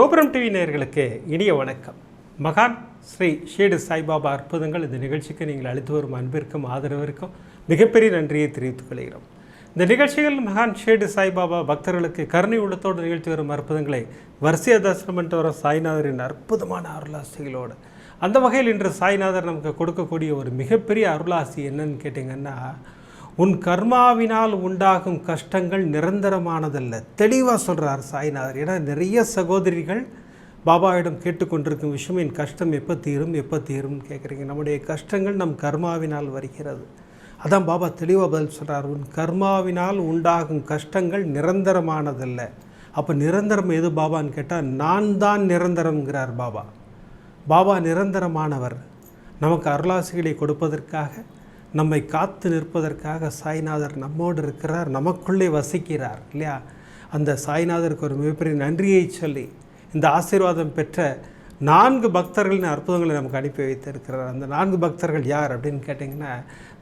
கோபுரம் டிவி நேயர்களுக்கு இனிய வணக்கம். மகான் ஸ்ரீ ஷேடு சாய்பாபா அற்புதங்கள் இந்த நிகழ்ச்சிக்கு நீங்கள் அளித்து வரும் அன்பிற்கும் ஆதரவிற்கும் மிகப்பெரிய நன்றியை தெரிவித்துக் கொள்கிறோம். இந்த நிகழ்ச்சிகள் மகான் ஷேடு சாய்பாபா பக்தர்களுக்கு கருணை உள்ளத்தோடு நிகழ்த்தி வரும் அற்புதங்களை வரிசைய தரிசனம் என்று வரும். சாய்நாதரின் அற்புதமான அருளாசிகளோடு. அந்த வகையில் இன்று சாய்நாதர் நமக்கு கொடுக்கக்கூடிய ஒரு மிகப்பெரிய அருளாசி என்னன்னு கேட்டிங்கன்னா உன் கர்மாவினால் உண்டாகும் கஷ்டங்கள் நிரந்தரமானதல்ல. தெளிவாக சொல்கிறார் சாய்நாதர். ஏன்னா நிறைய சகோதரிகள் பாபாவிடம் கேட்டுக்கொண்டிருக்கும் விஷயம் என் கஷ்டம் எப்போ தீரும் எப்போ தீரும்னு கேட்குறீங்க நம்முடைய கஷ்டங்கள் நம் கர்மாவினால் வருகிறது. அதான் பாபா தெளிவாக பதில் சொல்கிறார் உன் கர்மாவினால் உண்டாகும் கஷ்டங்கள் நிரந்தரமானதல்ல. அப்போ நிரந்தரம் எது பாபான்னு கேட்டால் நான் தான் நிரந்தரம்ங்கிறார் பாபா. பாபா நிரந்தரமானவர். நமக்கு அருளாசிகளை கொடுப்பதற்காக நம்மை காத்து நிற்பதற்காக சாய்நாதர் நம்மோடு இருக்கிறார் நமக்குள்ளே வசிக்கிறார் இல்லையா? அந்த சாய்நாதருக்கு ஒரு மிகப்பெரிய நன்றியை சொல்லி இந்த ஆசீர்வாதம் பெற்ற நான்கு பக்தர்களின் அற்புதங்களை நமக்கு அனுப்பி வைத்திருக்கிறார். அந்த நான்கு பக்தர்கள் யார் அப்படின்னு கேட்டிங்கன்னா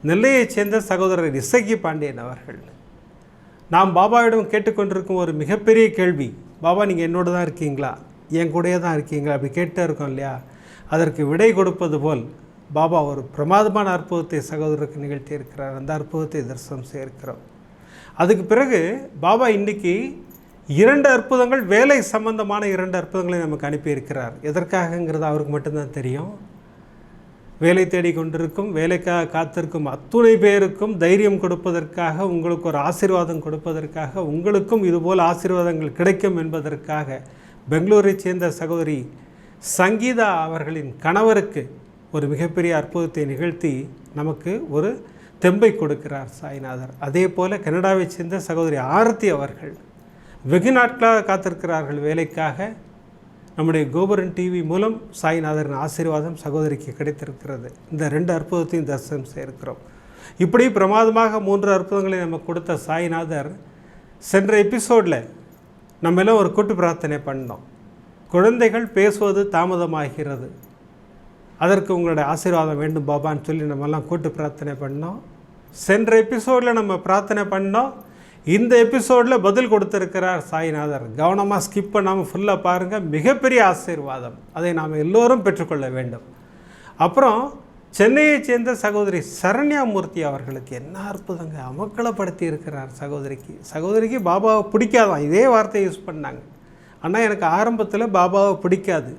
நெல்லையைச் சேர்ந்த சகோதரர் இசக்கி பாண்டியன் அவர்கள். நாம் பாபாவிடம் கேட்டுக்கொண்டிருக்கும் ஒரு மிகப்பெரிய கேள்வி பாபா நீங்கள் என்னோடு தான் இருக்கீங்களா? என் கூடயே தான் இருக்கீங்களா? அப்படி கேட்டே இருக்கோம் இல்லையா? அதற்கு விடை கொடுப்பது போல் பாபா ஒரு பிரமாதமான அற்புதத்தை சகோதரருக்கு நிகழ்த்தி இருக்கிறார் அந்த அற்புதத்தை தரிசனம் செய்திருக்கிறோம். அதுக்கு பிறகு பாபா இன்றைக்கி இரண்டு அற்புதங்கள் வேலை சம்பந்தமான இரண்டு அற்புதங்களை நமக்கு அனுப்பியிருக்கிறார். எதற்காகங்கிறது அவருக்கு மட்டும்தான் தெரியும். வேலை தேடி கொண்டிருக்கும் வேலைக்காக காத்திருக்கும் அத்துணை பேருக்கும் தைரியம் கொடுப்பதற்காக உங்களுக்கு ஒரு ஆசீர்வாதம் கொடுப்பதற்காக உங்களுக்கும் இதுபோல் ஆசீர்வாதங்கள் கிடைக்கும் என்பதற்காக பெங்களூரை சேர்ந்த சகோதரி சங்கீதா அவர்களின் கணவருக்கு ஒரு மிகப்பெரிய அற்புதத்தை நிகழ்த்தி நமக்கு ஒரு தெம்பை கொடுக்கிறார் சாய்நாதர். அதே போல் கனடாவைச் சேர்ந்த சகோதரி ஆரத்தி அவர்கள் வெகு நாட்களாக காத்திருக்கிறார்கள் வேலைக்காக. நம்முடைய கோபுரன் டிவி மூலம் சாய்நாதரின் ஆசீர்வாதம் சகோதரிக்கு கிடைத்திருக்கிறது. இந்த ரெண்டு அற்புதத்தையும் தரிசனம் செய்திருக்கிறோம். இப்படி பிரமாதமாக மூன்று அற்புதங்களை நமக்கு கொடுத்த சாய்நாதர் சென்ற எபிசோடில் நம்ம எல்லாம் ஒரு கூட்டு பிரார்த்தனை பண்ணோம். குழந்தைகள் பேசுவது தாமதமாகிறது. அதற்கு உங்களுடைய ஆசீர்வாதம் வேண்டும் பாபான்னு சொல்லி நம்மெல்லாம் கூட்டு பிரார்த்தனை பண்ணோம். சென்ற எபிசோடில் நம்ம பிரார்த்தனை பண்ணோம். இந்த எபிசோடில் பதில் கொடுத்துருக்கிறார் சாய்நாதர். கவனமாக ஸ்கிப் பண்ணாமல் ஃபுல்லாக பாருங்கள் மிகப்பெரிய ஆசீர்வாதம். அதை நாம் எல்லோரும் பெற்றுக்கொள்ள வேண்டும். அப்புறம் சென்னையைச் சேர்ந்த சகோதரி சரண்யாமூர்த்தி அவர்களுக்கு என்ன அற்புதங்க அமக்களப்படுத்தி இருக்கிறார் சகோதரிக்கு. சகோதரிக்கு பாபாவை பிடிக்காதான். இதே வார்த்தையை யூஸ் பண்ணாங்க. ஆனால் எனக்கு ஆரம்பத்தில் பாபாவை பிடிக்காது.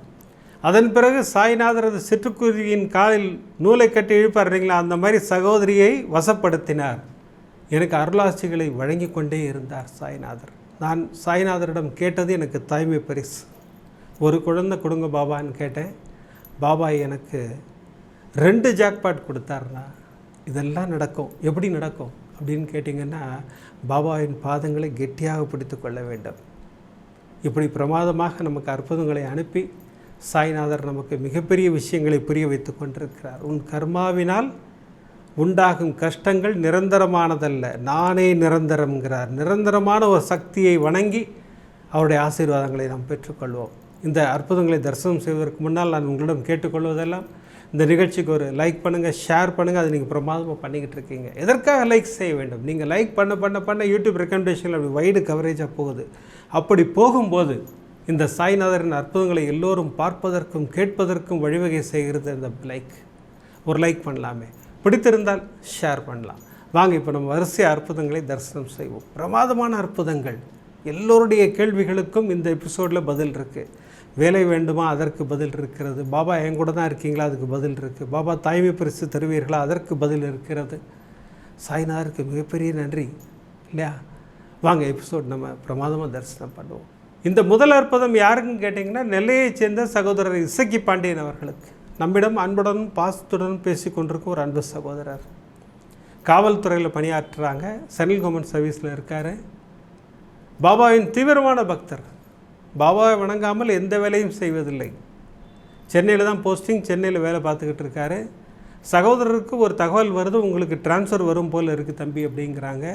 அதன் பிறகு சாய்நாதரது சிற்றுக்குருவியின் காலில் நூலை கட்டி இழுப்பார் இல்லைங்களா? அந்த மாதிரி சகோதரியை வசப்படுத்தினார். எனக்கு அருளாசிகளை வழங்கி கொண்டே இருந்தார் சாய்நாதர். நான் சாய்நாதரிடம் கேட்டது எனக்கு தாய்மை பரிசு. ஒரு குழந்தை கொடுங்க பாபான்னு கேட்டேன். பாபா எனக்கு ரெண்டு ஜாக்பாட் கொடுத்தாருண்ணா. இதெல்லாம் நடக்கும். எப்படி நடக்கும் அப்படின்னு கேட்டிங்கன்னா பாபாவின் பாதங்களை கெட்டியாக பிடித்து கொள்ள வேண்டும். இப்படி பிரமாதமாக நமக்கு அற்புதங்களை அனுப்பி சாய்நாதர் நமக்கு மிகப்பெரிய விஷயங்களை புரிய வைத்து கொண்டிருக்கிறார். உன் கர்மாவினால் உண்டாகும் கஷ்டங்கள் நிரந்தரமானதல்ல. நானே நிரந்தரம்ங்கிறார். நிரந்தரமான ஒரு சக்தியை வணங்கி அவருடைய ஆசீர்வாதங்களை நாம் பெற்றுக்கொள்வோம். இந்த அற்புதங்களை தரிசனம் செய்வதற்கு முன்னால் நான் உங்களிடம் கேட்டுக்கொள்வதெல்லாம் இந்த நிகழ்ச்சிக்கு ஒரு லைக் பண்ணுங்கள் ஷேர் பண்ணுங்கள் அதை நீங்கள் பிரமாதமாக பண்ணிக்கிட்டு இருக்கீங்க. எதற்காக லைக் செய்ய வேண்டும்? நீங்கள் லைக் பண்ண பண்ண பண்ண யூடியூப் ரெக்கமெண்டேஷனில் அப்படி வைடு கவரேஜாக போகுது. அப்படி போகும்போது இந்த சாய்நாதரின் அற்புதங்களை எல்லோரும் பார்ப்பதற்கும் கேட்பதற்கும் வழிவகை செய்கிறது இந்த லைக் ஒரு லைக் பண்ணலாமே. பிடித்திருந்தால் ஷேர் பண்ணலாம். வாங்க இப்போ நம்ம வரிசை அற்புதங்களை தரிசனம் செய்வோம். பிரமாதமான அற்புதங்கள். எல்லோருடைய கேள்விகளுக்கும் இந்த எபிசோடில் பதில் இருக்குது வேலை வேண்டுமா? அதற்கு பதில் இருக்கிறது. பாபா என் கூட தான் இருக்கீங்களா? அதுக்கு பதில் இருக்குது பாபா தாய்மை பரிசு தருவீர்களா? அதற்கு பதில் இருக்கிறது. சாய்நாதருக்கு மிகப்பெரிய நன்றி. இல்லையா? வாங்க எபிசோட் நம்ம பிரமாதமாக தரிசனம் பண்ணுவோம். இந்த முதல் அற்புதம் யாருக்குன்னு கேட்டிங்கன்னா நெல்லையைச் சேர்ந்த சகோதரர் இசக்கி பாண்டியன் அவர்களுக்கு. நம்மிடம் அன்புடன் பாசத்துடன் பேசி கொண்டிருக்கும் ஒரு அன்பு சகோதரர். காவல்துறையில் பணியாற்றுறாங்க. சென்ட்ரல் கவர்மெண்ட் சர்வீஸில் இருக்கார். பாபாவின் தீவிரமான பக்தர். பாபாவை வணங்காமல் எந்த வேலையும் செய்வதில்லை. சென்னையில் தான் போஸ்டிங் சென்னையில் வேலை பார்த்துக்கிட்டு இருக்காரு. சகோதரருக்கு ஒரு தகவல் வருது உங்களுக்கு ட்ரான்ஸ்ஃபர் வரும் போல் இருக்குது தம்பி அப்படிங்கிறாங்க.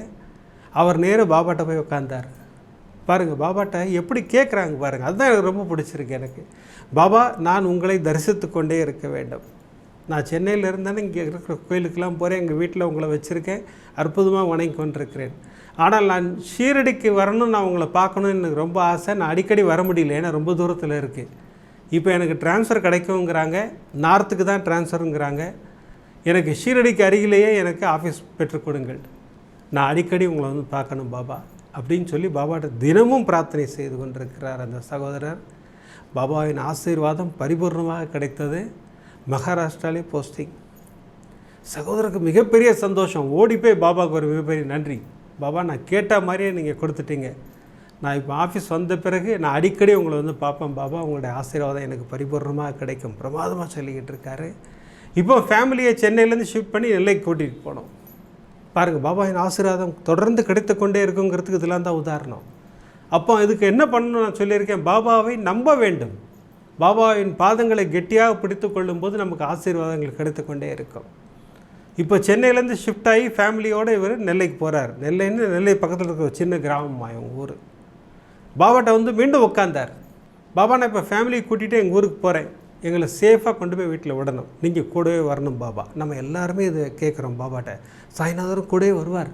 அவர் நேராக பாபாட்ட போய் உட்காந்தார் பாருங்கள் பாபாட்ட எப்படி கேட்குறாங்க பாருங்கள் அதுதான் எனக்கு ரொம்ப பிடிச்சிருக்கு எனக்கு. பாபா நான் உங்களை தரிசித்து கொண்டே இருக்க வேண்டும். நான் சென்னையில் இருந்தேன்னு இங்கே இருக்கிற கோயிலுக்கெல்லாம் போகிறேன் எங்கள் வீட்டில் உங்களை வச்சுருக்கேன். அற்புதமாக வணங்கி கொண்டிருக்கிறேன். ஆனால் நான் ஷீரடிக்கு வரணும் நான் உங்களை பார்க்கணும்னு எனக்கு ரொம்ப ஆசை. நான் அடிக்கடி வர முடியல ஏன்னா ரொம்ப தூரத்தில் இருக்குது இப்போ எனக்கு ட்ரான்ஸ்ஃபர் கிடைக்குங்கிறாங்க நார்த்துக்கு தான் ட்ரான்ஸ்ஃபருங்கிறாங்க எனக்கு ஷீரடிக்கு அருகிலேயே எனக்கு ஆஃபீஸ் பெற்றுக் கொடுங்கள். நான் அடிக்கடி உங்களை வந்து பார்க்கணும் பாபா. அப்படின்னு சொல்லி பாபாட்ட தினமும் பிரார்த்தனை செய்து கொண்டிருக்கிறார் அந்த சகோதரர். பாபாவின் ஆசீர்வாதம் பரிபூர்ணமாக கிடைத்தது. மகாராஷ்டிராலே போஸ்டிங் சகோதரருக்கு மிகப்பெரிய சந்தோஷம். ஓடி போய் பாபாவுக்கு ஒரு மிகப்பெரிய நன்றி. பாபா நான் கேட்ட மாதிரியே நீங்கள் கொடுத்துட்டீங்க. நான் இப்போ ஆஃபீஸ் வந்த பிறகு நான் அடிக்கடி உங்களை வந்து பார்ப்பேன். பாபா உங்களுடைய ஆசீர்வாதம் எனக்கு பரிபூர்ணமாக கிடைக்கும். பிரமாதமாக சொல்லிக்கிட்டு இருக்காரு. இப்போ ஃபேமிலியை சென்னையிலேருந்து ஷிஃப்ட் பண்ணி நெல்லைக்கு கூட்டிகிட்டு போனோம். பாருங்கள் பாபாவின் ஆசீர்வாதம் தொடர்ந்து கிடைத்து கொண்டே இருக்குங்கிறதுக்கு இதெல்லாம் தான் உதாரணம். அப்போ இதுக்கு என்ன பண்ணணும் நான் சொல்லியிருக்கேன்? பாபாவை நம்ப வேண்டும். பாபாவின் பாதங்களை கெட்டியாக பிடித்து கொள்ளும்போது நமக்கு ஆசீர்வாதங்கள் கிடைத்து கொண்டே இருக்கும். இப்போ சென்னையிலேருந்து ஷிஃப்ட் ஆகி ஃபேமிலியோடு இவர் நெல்லைக்கு போகிறார் நெல்லைன்னு நெல்லை பக்கத்தில் இருக்கிற ஒரு சின்ன கிராமம் எங்கள் ஊர். பாபாட்ட வந்து மீண்டும் உட்காந்தார் பாபா நான் இப்போ ஃபேமிலியை கூட்டிகிட்டு எங்கள் ஊருக்கு போகிறேன் எங்களை சேஃபாக கொண்டு போய் வீட்டில் விடணும். நீங்கள் கூடவே வரணும் பாபா. நம்ம எல்லாருமே இதை கேட்குறோம் பாபாட்ட. சாய்நாதரும் கூடவே வருவார்.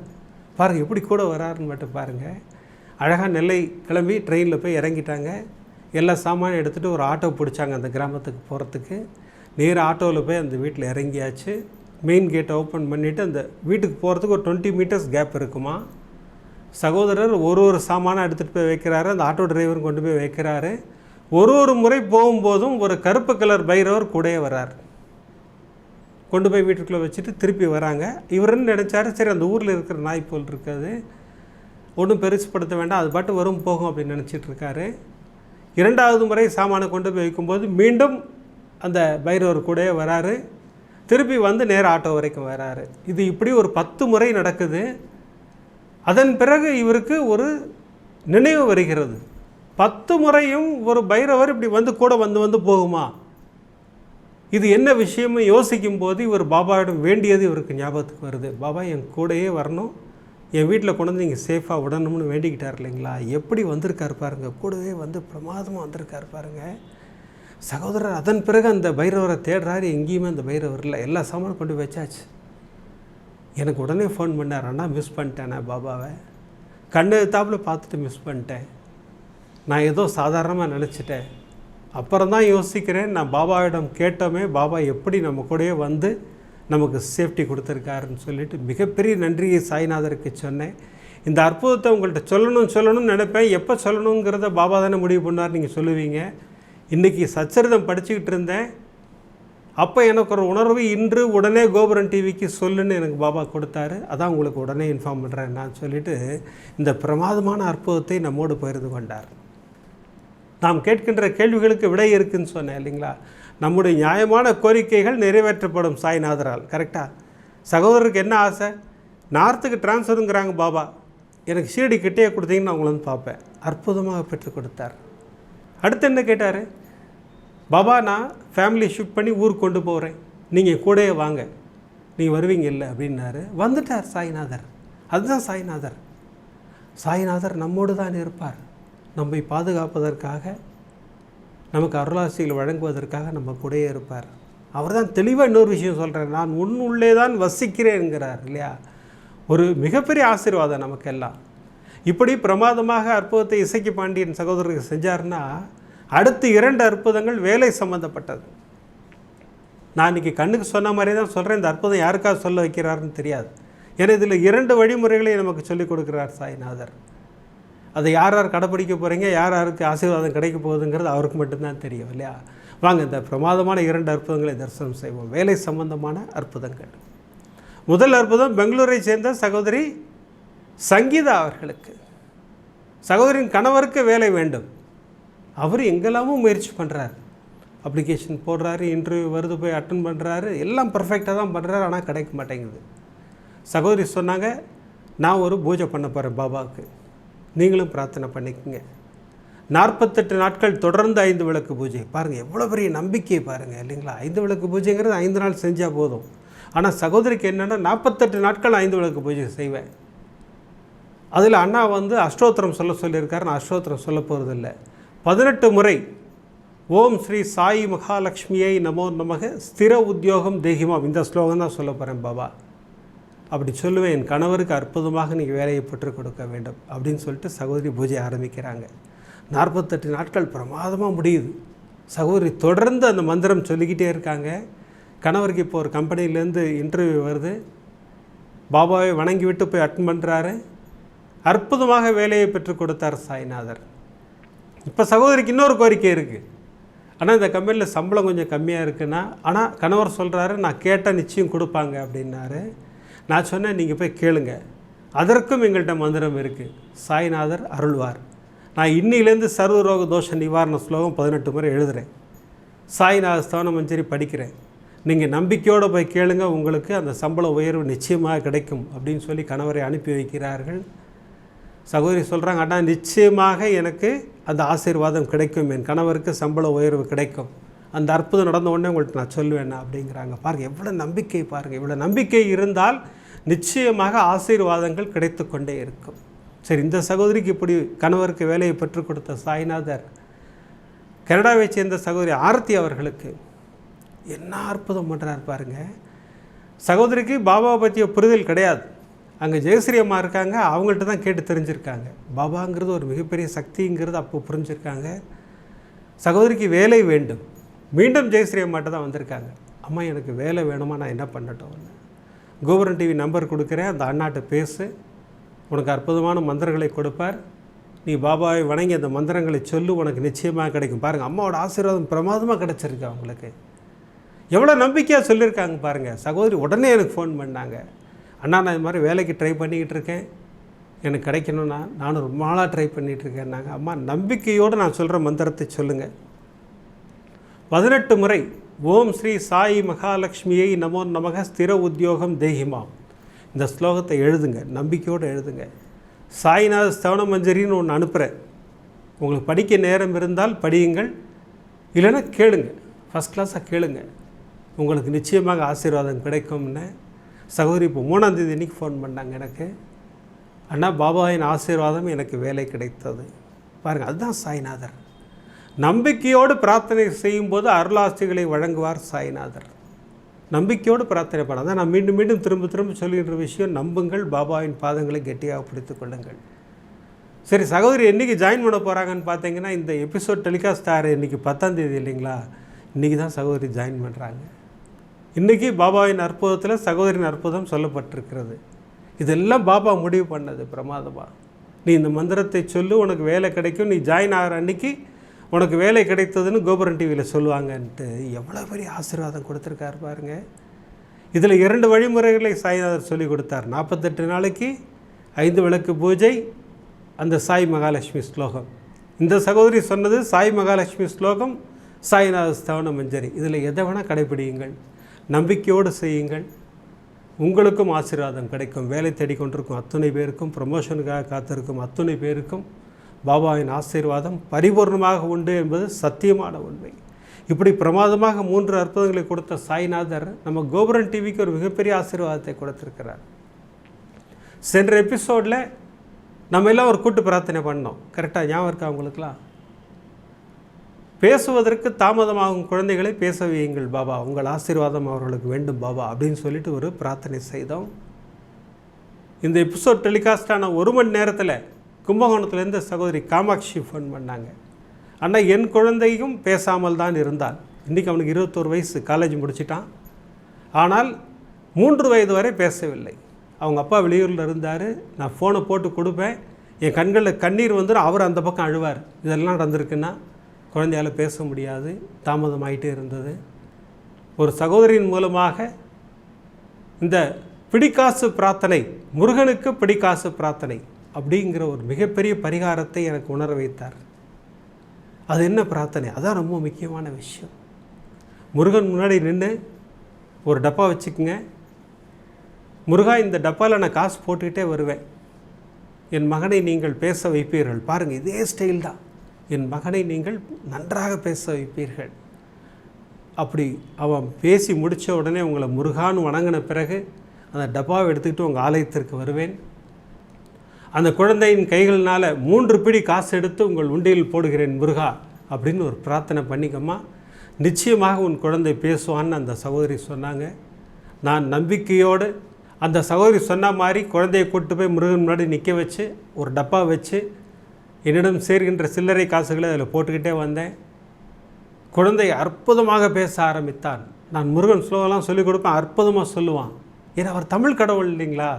பாருங்கள் எப்படி கூட வராருன்னு மட்டும் பாருங்கள் அழகாக நெல்லை கிளம்பி ட்ரெயினில் போய் இறங்கிட்டாங்க. எல்லா சாமானும் எடுத்துகிட்டு ஒரு ஆட்டோ பிடிச்சாங்க அந்த கிராமத்துக்கு போகிறதுக்கு நேராக ஆட்டோவில் போய் அந்த வீட்டில் இறங்கியாச்சு. மெயின் கேட்டை ஓப்பன் பண்ணிவிட்டு அந்த வீட்டுக்கு போகிறதுக்கு ஒரு டுவெண்ட்டி மீட்டர்ஸ் கேப் இருக்குமா? சகோதரர் ஒரு ஒரு சாமானாக எடுத்துகிட்டு போய் வைக்கிறாரு. அந்த ஆட்டோ டிரைவரும் கொண்டு போய் வைக்கிறாரு. ஒரு ஒரு முறை போகும்போதும் ஒரு கருப்பு கலர் பைரவர் கூடயே வரார். கொண்டு போய் வீட்டுக்குள்ளே வச்சுட்டு திருப்பி வராங்க. இவருன்னு நினச்சாரு? சரி அந்த ஊரில் இருக்கிற நாய் போல் இருக்காது. ஒன்றும் பெருசுப்படுத்த வேண்டாம். அது பாட்டு வரும் போகும் அப்படின்னு நினச்சிட்டு இருக்காரு. இரண்டாவது முறை சாமானை கொண்டு போய் வைக்கும்போது மீண்டும் அந்த பைரவர் கூடயே வராரு. திருப்பி வந்து நேர ஆட்டோ வரைக்கும் வராரு. இது இப்படி ஒரு பத்து முறை நடக்குது. அதன் பிறகு இவருக்கு ஒரு நினைவு வருகிறது. பத்து முறையும் ஒரு பைரவர் இப்படி வந்து கூட வந்து வந்து போகுமா? இது என்ன விஷயமும் யோசிக்கும் போது இவர் பாபாவிடம் வேண்டியது இவருக்கு ஞாபகத்துக்கு வருது. பாபா என் கூடயே வரணும். என் வீட்டில் கொண்டு வந்து நீங்கள் சேஃபாக விடணும்னு வேண்டிக்கிட்டார் இல்லைங்களா? எப்படி வந்திருக்கார் பாருங்க. கூடவே வந்து பிரமாதமாக வந்திருக்கார் பாருங்க. சகோதரர் அதன் பிறகு அந்த பைரவரை தேடுறாரு. எங்கேயுமே அந்த பைரவர் இல்லை. எல்லா சாமானும் கொண்டு வச்சாச்சு. எனக்கு உடனே ஃபோன் பண்ணார். அண்ணா மிஸ் பண்ணிட்டேனே பாபாவை. கண்ணு தாப்பில் பார்த்துட்டு மிஸ் பண்ணிட்டேன். நான் ஏதோ சாதாரணமாக நினச்சிட்டேன். அப்புறம் தான் யோசிக்கிறேன் நான் பாபாவிடம் கேட்டோமே பாபா எப்படி நம்ம கூடயே வந்து நமக்கு சேஃப்டி கொடுத்துருக்காருன்னு சொல்லிட்டு மிகப்பெரிய நன்றியை சாய்நாதருக்கு சொன்னேன். இந்த அற்புதத்தை உங்கள்கிட்ட சொல்லணும் சொல்லணும்னு நினைப்பேன். எப்போ சொல்லணுங்கிறத பாபா தானே முடிவு பண்ணார் நீங்கள் சொல்லுவீங்க. இன்றைக்கி சச்சரிதம் படிச்சுக்கிட்டு இருந்தேன். அப்போ எனக்கு ஒரு உணர்வு இன்று உடனே கோபுரம் டிவிக்கு சொல்லுன்னு எனக்கு பாபா கொடுத்தாரு. அதான் உங்களுக்கு உடனே இன்ஃபார்ம் பண்ணுறேன் நான் சொல்லிவிட்டு இந்த பிரமாதமான அற்புதத்தை நம்மோடு பகிர்ந்து கொண்டார். நாம் கேட்கின்ற கேள்விகளுக்கு விடை இருக்குன்னு சொன்னேன் இல்லைங்களா? நம்முடைய நியாயமான கோரிக்கைகள் நிறைவேற்றப்படும் சாய்நாதரால். கரெக்டாக சகோதரருக்கு என்ன ஆசை? நார்த்துக்கு டிரான்ஸ்ஃபருங்கிறாங்க பாபா. எனக்கு ஷீரடி கிட்டே கொடுத்தீங்கன்னு நான் உங்களை வந்து பார்ப்பேன். அற்புதமாக பெற்றுக் கொடுத்தார். அடுத்து என்ன கேட்டார்? பாபா நான் ஃபேமிலி ஷிஃப்ட் பண்ணி ஊருக்கு கொண்டு போகிறேன் நீங்கள் கூடயே வாங்க. நீங்கள் வருவீங்க இல்லை? அப்படின்னாரு. வந்துட்டார் சாய்நாதர். அதுதான் சாய்நாதர். சாய்நாதர் நம்மோடு தான் இருப்பார். நம்மை பாதுகாப்பதற்காக நமக்கு அருளாசிகள் வழங்குவதற்காக நம்ம கூடயே இருப்பார். அவர் தான் தெளிவாக இன்னொரு விஷயம் சொல்கிறார் நான் உன் உள்ளே தான் வசிக்கிறேன்கிறார் இல்லையா? ஒரு மிகப்பெரிய ஆசீர்வாதம் நமக்கெல்லாம். இப்படி பிரமாதமாக அற்புதத்தை இசைக்கு பாண்டியன் சகோதரருக்கு செஞ்சார்னா அடுத்து இரண்டு அற்புதங்கள் வேலை சம்பந்தப்பட்டது. நான் இன்றைக்கி கண்ணுக்கு சொன்ன மாதிரி தான் சொல்கிறேன் இந்த அற்புதம் யாருக்காக சொல்ல வைக்கிறாருன்னு தெரியாது. ஏன்னா இதில் இரண்டு வழிமுறைகளை நமக்கு சொல்லிக் கொடுக்குறார் சாய்நாதர். அதை யார் யார் கடைப்பிடிக்க போகிறீங்க யார் யாருக்கு ஆசீர்வாதம் கிடைக்க போகுதுங்கிறது அவருக்கு மட்டும்தான் தெரியும் இல்லையா? வாங்க இந்த பிரமாதமான இரண்டு அற்புதங்களை தரிசனம் செய்வோம். வேலை சம்பந்தமான அற்புதங்கள். முதல் அற்புதம் பெங்களூரை சேர்ந்த சகோதரி சங்கீதா அவர்களுக்கு. சகோதரின் கணவருக்கு வேலை வேண்டும். அவர் எங்கெல்லாமோ முயற்சி பண்ணுறாரு அப்ளிகேஷன் போடுறாரு இன்டர்வியூ வருது போய் அட்டன் பண்ணுறாரு எல்லாம் பர்ஃபெக்டாக தான் பண்ணுறாரு ஆனால் கிடைக்க மாட்டேங்குது. சகோதரி சொன்னாங்க நான் ஒரு பூஜை பண்ண போகிறேன் பாபாவுக்கு. நீங்களும் பிரார்த்தனை பண்ணிக்கோங்க. நாற்பத்தெட்டு நாட்கள் தொடர்ந்து ஐந்து விளக்கு பூஜை. பாருங்கள் எவ்வளோ பெரிய நம்பிக்கை பாருங்கள் இல்லைங்களா? ஐந்து விளக்கு பூஜைங்கிறது ஐந்து நாள் செஞ்சால் போதும். ஆனால் சகோதரிக்கு என்னென்னா நாற்பத்தெட்டு நாட்கள் ஐந்து விளக்கு பூஜை செய்வேன். அதில் அண்ணா வந்து அஷ்டோத்திரம் சொல்ல சொல்லியிருக்காரு. நான் அஷ்டோத்திரம் சொல்ல போகிறதில்ல பதினெட்டு முறை ஓம் ஸ்ரீ சாய் மகாலட்சுமியை நமோ நமக ஸ்திர உத்தியோகம் தேகிமாம். இந்த ஸ்லோகம் தான் சொல்ல போகிறேன் பாபா. அப்படி சொல்லுவேன் என் கணவருக்கு அற்புதமாக நீங்கள் வேலையை பெற்றுக் கொடுக்க வேண்டும் அப்படின்னு சொல்லிட்டு சகோதரி பூஜை ஆரம்பிக்கிறாங்க. நாற்பத்தெட்டு நாட்கள் பிரமாதமாக முடியுது. சகோதரி தொடர்ந்து அந்த மந்திரம் சொல்லிக்கிட்டே இருக்காங்க. கணவருக்கு இப்போ ஒரு கம்பெனிலேருந்து இன்டர்வியூ வருது. பாபாவை வணங்கி விட்டு போய் அட்டன் பண்ணுறாரு அற்புதமாக வேலையை பெற்றுக் கொடுத்தார் சாய்நாதர். இப்போ சகோதரிக்கு இன்னொரு கோரிக்கை இருக்குது ஆனால் இந்த கம்பெனியில் சம்பளம் கொஞ்சம் கம்மியாக இருக்குன்னா ஆனால் கணவர் சொல்கிறாரு நான் கேட்டால் நிச்சயம் கொடுப்பாங்க அப்படின்னாரு. நான் சொன்னேன் நீங்கள் போய் கேளுங்க. அதற்கும் எங்கள்கிட்ட மந்திரம் இருக்குது சாய்நாதர் அருள்வார். நான் இன்னிலேருந்து சர்வரோக தோஷ நிவாரண ஸ்லோகம் பதினெட்டு முறை எழுதுகிறேன் சாய்நாத ஸ்தான மஞ்சரி படிக்கிறேன். நீங்கள் நம்பிக்கையோடு போய் கேளுங்க உங்களுக்கு அந்த சம்பள உயர்வு நிச்சயமாக கிடைக்கும் அப்படின்னு சொல்லி கணவரை அனுப்பி வைக்கிறார்கள். சகோதரி சொல்கிறாங்க அண்ணா நிச்சயமாக எனக்கு அந்த ஆசீர்வாதம் கிடைக்கும். என் கணவருக்கு சம்பள உயர்வு கிடைக்கும். அந்த அற்புதம் நடந்த உடனே உங்கள்கிட்ட நான் சொல்லுவேண்ணா அப்படிங்கிறாங்க. பாருங்கள் எவ்வளோ நம்பிக்கை பாருங்கள் இவ்வளோ நம்பிக்கை இருந்தால் நிச்சயமாக ஆசீர்வாதங்கள் கிடைத்து கொண்டே இருக்கும். சரி இந்த சகோதரிக்கு இப்படி கணவருக்கு வேலையை பெற்றுக் கொடுத்த சாய்நாதர் கனடாவை சேர்ந்த சகோதரி ஆரத்தி அவர்களுக்கு என்ன அற்புதம் பண்ணுறார் பாருங்க. சகோதரிக்கு பாபாவை பற்றிய புரிதல் கிடையாது. அங்கே ஜெயஸ்ரீ அம்மா இருக்காங்க அவங்கள்ட்ட தான் கேட்டு தெரிஞ்சிருக்காங்க. பாபாங்கிறது ஒரு மிகப்பெரிய சக்திங்கிறது அப்போ புரிஞ்சிருக்காங்க. சகோதரிக்கு வேலை வேண்டும். மீண்டும் ஜெயஸ்ரீ அம்மாட்ட தான் வந்திருக்காங்க. அம்மா எனக்கு வேலை வேணுமா? நான் என்ன பண்ணட்டும்? கோபுரன் டிவி நம்பர் கொடுக்குறேன். அந்த அண்ணாட்ட பேசு. உனக்கு அற்புதமான மந்திரங்களை கொடுப்பார். நீ பாபாவை வணங்கி அந்த மந்திரங்களை சொல்லு. உனக்கு நிச்சயமாக கிடைக்கும். பாருங்கள் அம்மாவோட ஆசீர்வாதம் பிரமாதமாக கிடச்சிருக்கு அவங்களுக்கு. எவ்வளோ நம்பிக்கையாக சொல்லியிருக்காங்க பாருங்கள் சகோதரி உடனே எனக்கு ஃபோன் பண்ணாங்க. அண்ணா நான் இது மாதிரி வேலைக்கு ட்ரை பண்ணிக்கிட்டு இருக்கேன். எனக்கு கிடைக்கணும்னா நானும் ரொம்ப நாளாக ட்ரை பண்ணிகிட்டு இருக்கேன்னாங்க. அம்மா நம்பிக்கையோடு நான் சொல்கிற மந்திரத்தை சொல்லுங்கள் பதினெட்டு முறை ஓம் ஸ்ரீ சாய் மகாலட்சுமியை நமோ நமக ஸ்திர உத்தியோகம் தேகிமாம். இந்த ஸ்லோகத்தை எழுதுங்க நம்பிக்கையோடு எழுதுங்க. சாய்நாத ஸ்தவன மஞ்சரின்னு ஒன்று அனுப்புகிறேன் உங்களுக்கு படிக்க நேரம் இருந்தால் படியுங்கள் இல்லைன்னா கேளுங்க. ஃபஸ்ட் கிளாஸாக கேளுங்க. உங்களுக்கு நிச்சயமாக ஆசீர்வாதம் கிடைக்கும்னு. சகோதரி இப்போ மூணாந்தேதி அன்றைக்கி ஃபோன் பண்ணாங்க எனக்கு? அண்ணா பாபாவின் ஆசீர்வாதம் எனக்கு வேலை கிடைத்தது. பாருங்கள் அதுதான் சாய்நாதர். நம்பிக்கையோடு பிரார்த்தனை செய்யும்போது அருளாசிகளை வழங்குவார் சாய்நாதர். நம்பிக்கையோடு பிரார்த்தனை பண்ண தான் நான் மீண்டும் மீண்டும் திரும்ப திரும்ப சொல்கின்ற விஷயம் நம்புங்கள் பாபாவின் பாதங்களை கெட்டியாக பிடித்து கொள்ளுங்கள். சரி சகோதரி என்றைக்கு ஜாயின் பண்ண போகிறாங்கன்னு பார்த்தீங்கன்னா இந்த எபிசோட் டெலிகாஸ்ட் ஆகிற இன்றைக்கி பத்தாம் தேதி இல்லைங்களா? இன்றைக்கி தான் சகோதரி ஜாயின் பண்ணுறாங்க இன்றைக்கி பாபாவின் அற்புதத்தில் சகோதரின் அற்புதம் சொல்லப்பட்டிருக்கிறது. இதெல்லாம் பாபா முடிவு பண்ணது பிரமாதமாக நீ இந்த மந்திரத்தை சொல்லு உனக்கு வேலை கிடைக்கும் நீ ஜாயின் ஆகிற அன்னைக்கு உனக்கு வேலை கிடைத்ததுன்னு கோபுரம் டிவியில் சொல்லுவாங்கன்ட்டு எவ்வளோ பெரிய ஆசீர்வாதம் கொடுத்துருக்காரு பாருங்க. இதில் இரண்டு வழிமுறைகளை சாய்நாதர் சொல்லி கொடுத்தார். நாற்பத்தெட்டு நாளைக்கு ஐந்து விளக்கு பூஜை அந்த சாய் மகாலட்சுமி ஸ்லோகம். இந்த சகோதரி சொன்னது சாய் மகாலட்சுமி ஸ்லோகம் சாய்நாத ஸ்தவன மஞ்சரி. இதில் எதை வேணால் கடைபிடியுங்கள் நம்பிக்கையோடு செய்யுங்கள். உங்களுக்கும் ஆசீர்வாதம் கிடைக்கும். வேலை தேடிக்கொண்டிருக்கும் அத்துணை பேருக்கும் ப்ரமோஷனுக்காக காத்திருக்கும் அத்துணை பேருக்கும். பாபாவின் ஆசீர்வாதம் பரிபூர்ணமாக உண்டு என்பது சத்தியமான உண்மை. இப்படி பிரமாதமாக மூன்று அற்புதங்களை கொடுத்த சாய்நாதர் நம்ம கோபுரன் டிவிக்கு ஒரு மிகப்பெரிய ஆசீர்வாதத்தை கொடுத்திருக்கிறார். சென்ற எபிசோடில் நம்ம எல்லாம் ஒரு கூட்டு பிரார்த்தனை பண்ணோம். கரெக்டாக ஞாபகம் இருக்கா அவங்களுக்குலாம் பேசுவதற்கு தாமதமாகும் குழந்தைகளை பேச வையுங்கள் பாபா. உங்கள் ஆசீர்வாதம் அவர்களுக்கு வேண்டும் பாபா அப்படின்னு சொல்லிட்டு ஒரு பிரார்த்தனை செய்தோம். இந்த எபிசோட் டெலிகாஸ்டான ஒரு மணி நேரத்தில் கும்பகோணத்துலேருந்து சகோதரி காமாட்சி ஃபோன் பண்ணாங்க. அண்ணா என் குழந்தையும் பேசாமல் தான் இருந்தான் இன்றைக்கி அவனுக்கு இருபத்தோரு வயசு காலேஜ் முடிச்சிட்டான். ஆனால் மூன்று வயது வரை பேசவில்லை. அவங்க அப்பா வெளியூரில் இருந்தார். நான் ஃபோனை போட்டு கொடுப்பேன். என் கண்களில் கண்ணீர் வந்துடும் அவர் அந்த பக்கம் அழுவார். இதெல்லாம் நடந்திருக்குன்னா குழந்தையால் பேச முடியாது. தாமதமாயிட்டே இருந்தது. ஒரு சகோதரியின் மூலமாக இந்த பிடிக்காசு பிரார்த்தனை முருகனுக்கு பிடிக்காசு பிரார்த்தனை அப்படிங்கிற ஒரு மிகப்பெரிய பரிகாரத்தை எனக்கு உணர வைத்தார். அது என்ன பிரார்த்தனை? அதான் ரொம்ப முக்கியமான விஷயம். முருகன் முன்னாடி நின்று ஒரு டப்பா வச்சுக்கோங்க. முருகா இந்த டப்பாவில் நான் காசு போட்டுக்கிட்டே வருவேன். என் மகனை நீங்கள் பேச வைப்பீர்கள். பாருங்கள் இதே ஸ்டைல் தான். என் மகனை நீங்கள் நன்றாக பேச வைப்பீர்கள். அப்படி அவன் பேசி முடித்த உடனே உங்களை முருகான்னு வணங்கின பிறகு அந்த டப்பாவை எடுத்துக்கிட்டு உங்கள் ஆலயத்திற்கு வருவேன். அந்த குழந்தையின் கைகளினால் மூன்று பிடி காசு எடுத்து உங்கள் உண்டியில் போடுகிறேன் முருகா அப்படின்னு ஒரு பிரார்த்தனை பண்ணிக்கம்மா. நிச்சயமாக உன் குழந்தை பேசுவான்னு அந்த சகோதரி சொன்னாங்க. நான் நம்பிக்கையோடு அந்த சகோதரி சொன்ன மாதிரி குழந்தையை கூட்டு போய் முருகன் முன்னாடி நிற்க வச்சு ஒரு டப்பா வச்சு என்னிடம் சேர்கின்ற சில்லறை காசுகளை அதில் போட்டுக்கிட்டே வந்தேன். குழந்தை அற்புதமாக பேச ஆரம்பித்தான். நான் முருகன் ஸ்லோகெல்லாம் சொல்லிக் கொடுப்பேன் அற்புதமாக சொல்லுவான். ஏன்னா அவர் தமிழ் கடவுள் இல்லைங்களா?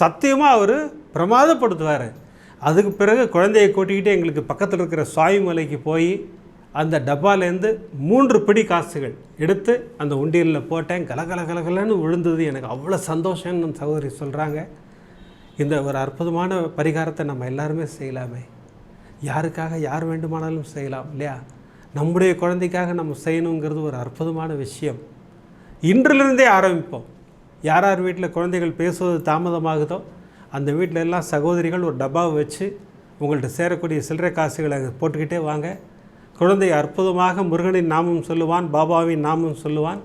சத்தியமாக அவர் பிரமாதப்படுத்துவார். அதுக்கு பிறகு குழந்தையை கூட்டிக்கிட்டு எங்களுக்கு பக்கத்தில் இருக்கிற சுவாமிமலைக்கு போய் அந்த டப்பாலேருந்து மூன்று பிடி காசுகள் எடுத்து அந்த உண்டியலில் போட்டேன். கலகல கலகலன்னு விழுந்தது. எனக்கு அவ்வளோ சந்தோஷம்னு சகோதரி சொல்கிறாங்க இந்த ஒரு அற்புதமான பரிகாரத்தை நம்ம எல்லாருமே செய்யலாமே. யாருக்காக யார் வேண்டுமானாலும் செய்யலாம் இல்லையா? நம்முடைய குழந்தைக்காக நம்ம செய்யணுங்கிறது ஒரு அற்புதமான விஷயம். இன்றிலிருந்தே ஆரம்பிப்போம். யார் யார் வீட்டில் குழந்தைகள் பேசுவது தாமதமாகுதோ அந்த வீட்டில் எல்லாம் சகோதரிகள் ஒரு டப்பாவை வச்சு உங்கள்கிட்ட சேரக்கூடிய சில்லறை காசுகளை போட்டுக்கிட்டே வாங்க. குழந்தை அற்புதமாக முருகனின் நாமம் சொல்லுவான் பாபாவின் நாமம் சொல்லுவான்.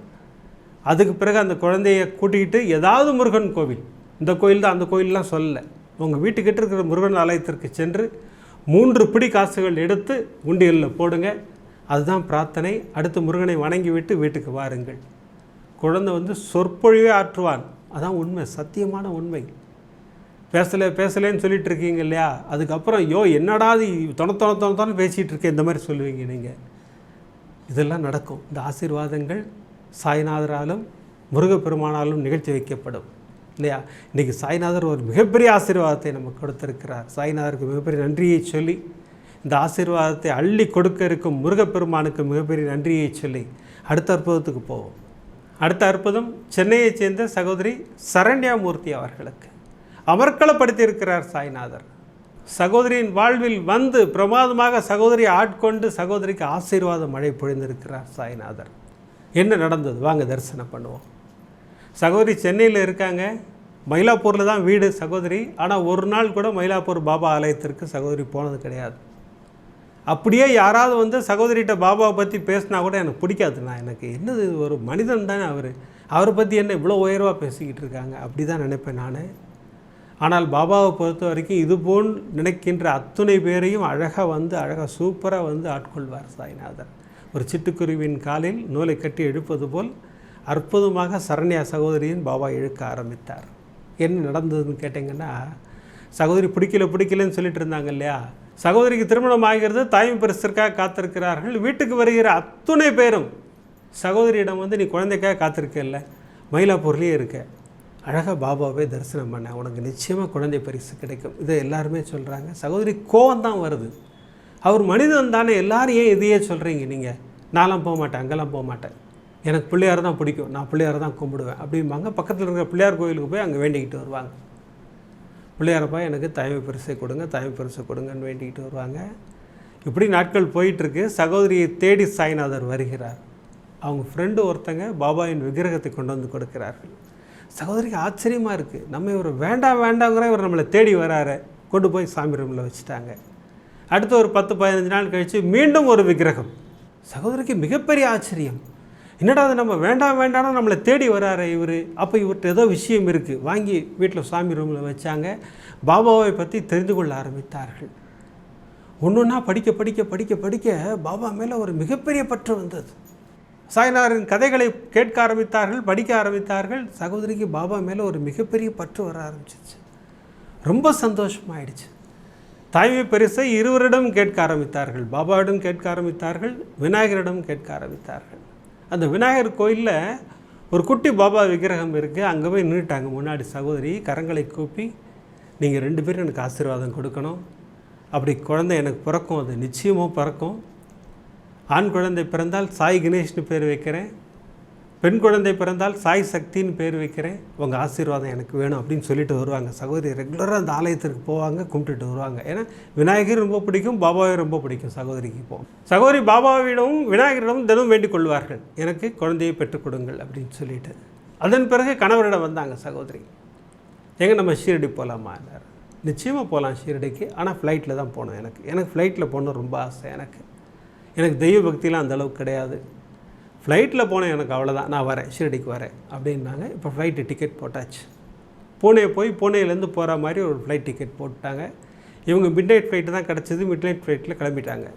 அதுக்கு பிறகு அந்த குழந்தைய கூட்டிக்கிட்டு ஏதாவது முருகன் கோவில் இந்த கோயில் தான் அந்த கோயிலெலாம் சொல்லலை. உங்கள் வீட்டுக்கிட்ட இருக்கிற முருகன் ஆலயத்திற்கு சென்று மூன்று பிடி காசுகள் எடுத்து உண்டியலில் போடுங்க. அதுதான் பிரார்த்தனை. அடுத்து முருகனை வணங்கி விட்டு வீட்டுக்கு வாருங்கள். குழந்தை வந்து சொற்பொழிவே ஆற்றுவான். அதான் உண்மை சத்தியமான உண்மை. பேசலை பேசலைன்னு சொல்லிட்டு இருக்கீங்க இல்லையா? அதுக்கப்புறம் யோ என்னடா இது? தொண தொண தொண பேசிகிட்டு இருக்கேன் இந்த மாதிரி சொல்லுவீங்க நீங்கள் இதெல்லாம் நடக்கும். இந்த ஆசீர்வாதங்கள் சாய்நாதராலும் முருகப்பெருமானாலும் நிகழ்த்தி வைக்கப்படும். இல்லையா? இன்றைக்கி சாய்நாதர் ஒரு மிகப்பெரிய ஆசீர்வாதத்தை நமக்கு கொடுத்திருக்கிறார். சாய்நாதருக்கு மிகப்பெரிய நன்றியை சொல்லி இந்த ஆசீர்வாதத்தை அள்ளி கொடுக்க இருக்கும் முருகப்பெருமானுக்கு மிகப்பெரிய நன்றியை சொல்லி அடுத்த அற்புதத்துக்கு போவோம். அடுத்த அற்புதம் சென்னையைச் சேர்ந்த சகோதரி சரண்யாமூர்த்தி அவர்களுக்கு. அமர்க்களப்படுத்தியிருக்கிறார் சாய்நாதர். சகோதரியின் வாழ்வில் வந்து பிரமாதமாக சகோதரி ஆட்கொண்டு சகோதரிக்கு ஆசீர்வாத மழை பொழிந்திருக்கிறார் சாய்நாதர். என்ன நடந்தது? வாங்க தரிசனம் பண்ணுவோம். சகோதரி சென்னையில் இருக்காங்க. மயிலாப்பூரில் தான் வீடு சகோதரி. ஆனால் ஒரு நாள் கூட மயிலாப்பூர் பாபா ஆலயத்திற்கு சகோதரி போனது கிடையாது. அப்படியே யாராவது வந்து சகோதரிகிட்ட பாபாவை பற்றி பேசினா கூட எனக்கு பிடிக்காது. நான் எனக்கு என்னது ஒரு மனிதன் தானே அவர். அவரை பற்றி என்ன இவ்வளோ உயர்வாக பேசிக்கிட்டு இருக்காங்க? அப்படி தான் நினைப்பேன் நான். ஆனால் பாபாவை பொறுத்த வரைக்கும் இதுபோல் நினைக்கின்ற அத்துணை பேரையும் அழகாக வந்து அழகாக சூப்பராக வந்து ஆட்கொள்வார் சாய்நாதர். ஒரு சிட்டுக்குருவின் காலில் நூலை கட்டி எழுப்பது போல் அற்புதமாக சரண்யா சகோதரியின் பாபா இழுக்க ஆரம்பித்தார். என்ன நடந்ததுன்னு கேட்டிங்கன்னா சகோதரி பிடிக்கல பிடிக்கலன்னு சொல்லிட்டு இருந்தாங்க இல்லையா? சகோதரிக்கு திருமணம் ஆகிறது தாய்மை பரிசிற்காக காத்திருக்கிறார்கள் வீட்டுக்கு வருகிற அத்துணை பேரும் சகோதரியிடம் வந்து நீ குழந்தைக்காக காத்திருக்கல மயிலாப்பூர்லேயே இருக்க. அழகாக பாபாவே தரிசனம் பண்ண உனக்கு நிச்சயமாக குழந்தை பரிசு கிடைக்கும். இதை எல்லாருமே சொல்கிறாங்க சகோதரி கோவம் தான் வருது. அவர் மனிதன் தானே எல்லாரும் ஏன் இதையே சொல்கிறீங்க நீங்கள் நான்லாம் போக மாட்டேன் அங்கெல்லாம் போக மாட்டேன். எனக்கு பிள்ளையார் தான் பிடிக்கும். நான் பிள்ளையார் தான் கும்பிடுவேன் அப்படிம்பாங்க. பக்கத்தில் இருக்கிற பிள்ளையார் கோயிலுக்கு போய் அங்கே வேண்டிக்கிட்டு வருவாங்க. பிள்ளையாரப்பா எனக்கு தயவு பரிசை கொடுங்க தயவு பரிசை கொடுங்கன்னு வேண்டிக்கிட்டு வருவாங்க. இப்படி நாட்கள் போயிட்டுருக்கு. சகோதரியை தேடி சாய்நாதர் வருகிறார். அவங்க ஃப்ரெண்டு ஒருத்தங்க பாபாவின் விக்கிரகத்தை கொண்டு வந்து கொடுக்கிறார்கள். சகோதரிக்கு ஆச்சரியமாக இருக்குது நம்ம இவர் வேண்டாம் வேண்டாங்கிற இவர் நம்மளை தேடி வராரு. கொண்டு போய் சாமி ரூமில் வச்சுட்டாங்க. அடுத்து ஒரு பத்து பதினஞ்சு நாள் கழித்து மீண்டும் ஒரு விக்கிரகம். சகோதரிக்கு மிகப்பெரிய ஆச்சரியம். என்னடா அது நம்ம வேண்டாம் வேண்டாம்னு நம்மளை தேடி வராரு இவர். அப்போ இவர்கிட்ட ஏதோ விஷயம் இருக்குது வாங்கி வீட்டில் சாமி ரூமில் வச்சாங்க. பாபாவை பற்றி தெரிந்து கொள்ள ஆரம்பித்தார்கள். ஒன்று ஒன்றா படிக்க படிக்க படிக்க படிக்க பாபா மேலே ஒரு மிகப்பெரிய பற்று வந்தது. சாய்நாதரின் கதைகளை கேட்க ஆரம்பித்தார்கள் படிக்க ஆரம்பித்தார்கள். சகோதரிக்கு பாபா மேலே ஒரு மிகப்பெரிய பற்று வர ஆரம்பிச்சிச்சு. ரொம்ப சந்தோஷமாயிடுச்சு. தாய்மை பரிசை இருவரிடம் கேட்க ஆரம்பித்தார்கள். பாபாவிடம் கேட்க ஆரம்பித்தார்கள் விநாயகரிடம் கேட்க ஆரம்பித்தார்கள். அந்த விநாயகர் கோயிலில் ஒரு குட்டி பாபா விக்கிரகம் இருக்குது அங்கே போய் நின்றுட்டாங்க முன்னாடி சகோதரி கரங்களை கூப்பி நீங்கள் ரெண்டு பேரும் எனக்கு ஆசீர்வாதம் கொடுக்கணும். அப்படி குழந்தை எனக்கு பிறக்கும். அது நிச்சயமாக பிறக்கும். ஆண் குழந்தை பிறந்தால் சாய் கணேஷ்னு பேர் வைக்கிறேன். பெண் குழந்தை பிறந்தால் சாய் சக்தின்னு பேர் வைக்கிறேன். உங்கள் ஆசீர்வாதம் எனக்கு வேணும் அப்படின்னு சொல்லிட்டு வருவாங்க. சகோதரி ரெகுலராக அந்த ஆலயத்திற்கு போவாங்க கும்பிட்டுட்டு வருவாங்க. ஏன்னா விநாயகர் ரொம்ப பிடிக்கும் பாபாவை ரொம்ப பிடிக்கும் சகோதரிக்கு போகும் சகோதரி பாபாவிடமும் விநாயகரிடமும் தினமும் வேண்டிக் கொள்வார்கள். எனக்கு குழந்தையை பெற்றுக் கொடுங்கள் அப்படின்னு சொல்லிட்டு. அதன் பிறகு கணவரிடம் வந்தாங்க சகோதரி. எங்கே நம்ம ஷீரடி போகலாமா நிச்சயமாக போகலாம் ஷீரடிக்கு. ஆனால் ஃப்ளைட்டில் தான் போகணும் எனக்கு. எனக்கு ஃப்ளைட்டில் போகணும் ரொம்ப ஆசை எனக்கு. எனக்கு தெய்வ பக்திலாம் அந்த அளவுக்கு கிடையாது. ஃப்ளைட்டில் போனேன் எனக்கு அவ்வளோதான் நான் வரேன் ஷிரடிக்கு வரேன் அப்படின்னாங்க. இப்போ ஃப்ளைட்டு டிக்கெட் போட்டாச்சு. பூனே போய் பூனேலேருந்து போகிற மாதிரி ஒரு ஃப்ளைட் டிக்கெட் போட்டாங்க. இவங்க மிட் நைட் ஃப்ளைட்டு தான் கிடச்சிது. மிட் நைட் ஃப்ளைட்டில் கிளம்பிட்டாங்க.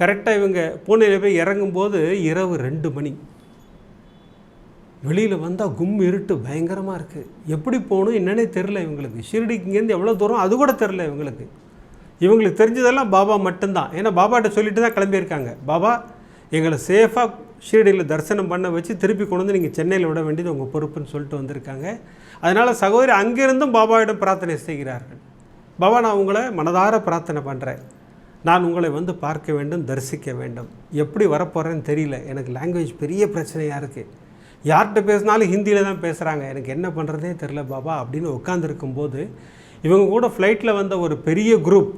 கரெக்டாக இவங்க பூனையில் போய் இறங்கும்போது இரவு ரெண்டு மணி. வெளியில் வந்தால் கும் இருட்டு பயங்கரமாக இருக்குது எப்படி போகணும் என்னன்னே தெரில இவங்களுக்கு. ஷிரடிக்கு இங்கேருந்து எவ்வளோ தூரம்? அது கூட தெரில இவங்களுக்கு. இவங்களுக்கு தெரிஞ்சதெல்லாம் பாபா மட்டும்தான். ஏன்னா பாபாட்ட சொல்லிட்டு தான் கிளம்பியிருக்காங்க. பாபா எங்களை சேஃபாக ஷீரடியில் தரிசனம் பண்ண வச்சு திருப்பி கொண்டு வந்து நீங்கள் சென்னையில் விட வேண்டியது உங்கள் பொறுப்புன்னு சொல்லிட்டு வந்திருக்காங்க. அதனால் சகோதரி அங்கிருந்தும் பாபாவிடம் பிரார்த்தனை செய்கிறார்கள். பாபா நான் உங்களை மனதார பிரார்த்தனை பண்ணுறேன் நான் உங்களை வந்து பார்க்க வேண்டும் தரிசிக்க வேண்டும். எப்படி வரப்போகிறேன்னு தெரியல. எனக்கு லாங்குவேஜ் பெரிய பிரச்சனையாக இருக்குது யார்கிட்ட பேசினாலும் ஹிந்தியில் தான் பேசுகிறாங்க எனக்கு என்ன பண்ணுறதே தெரில பாபா அப்படின்னு உட்காந்துருக்கும்போது இவங்க கூட ஃப்ளைட்டில் வந்த ஒரு பெரிய குரூப்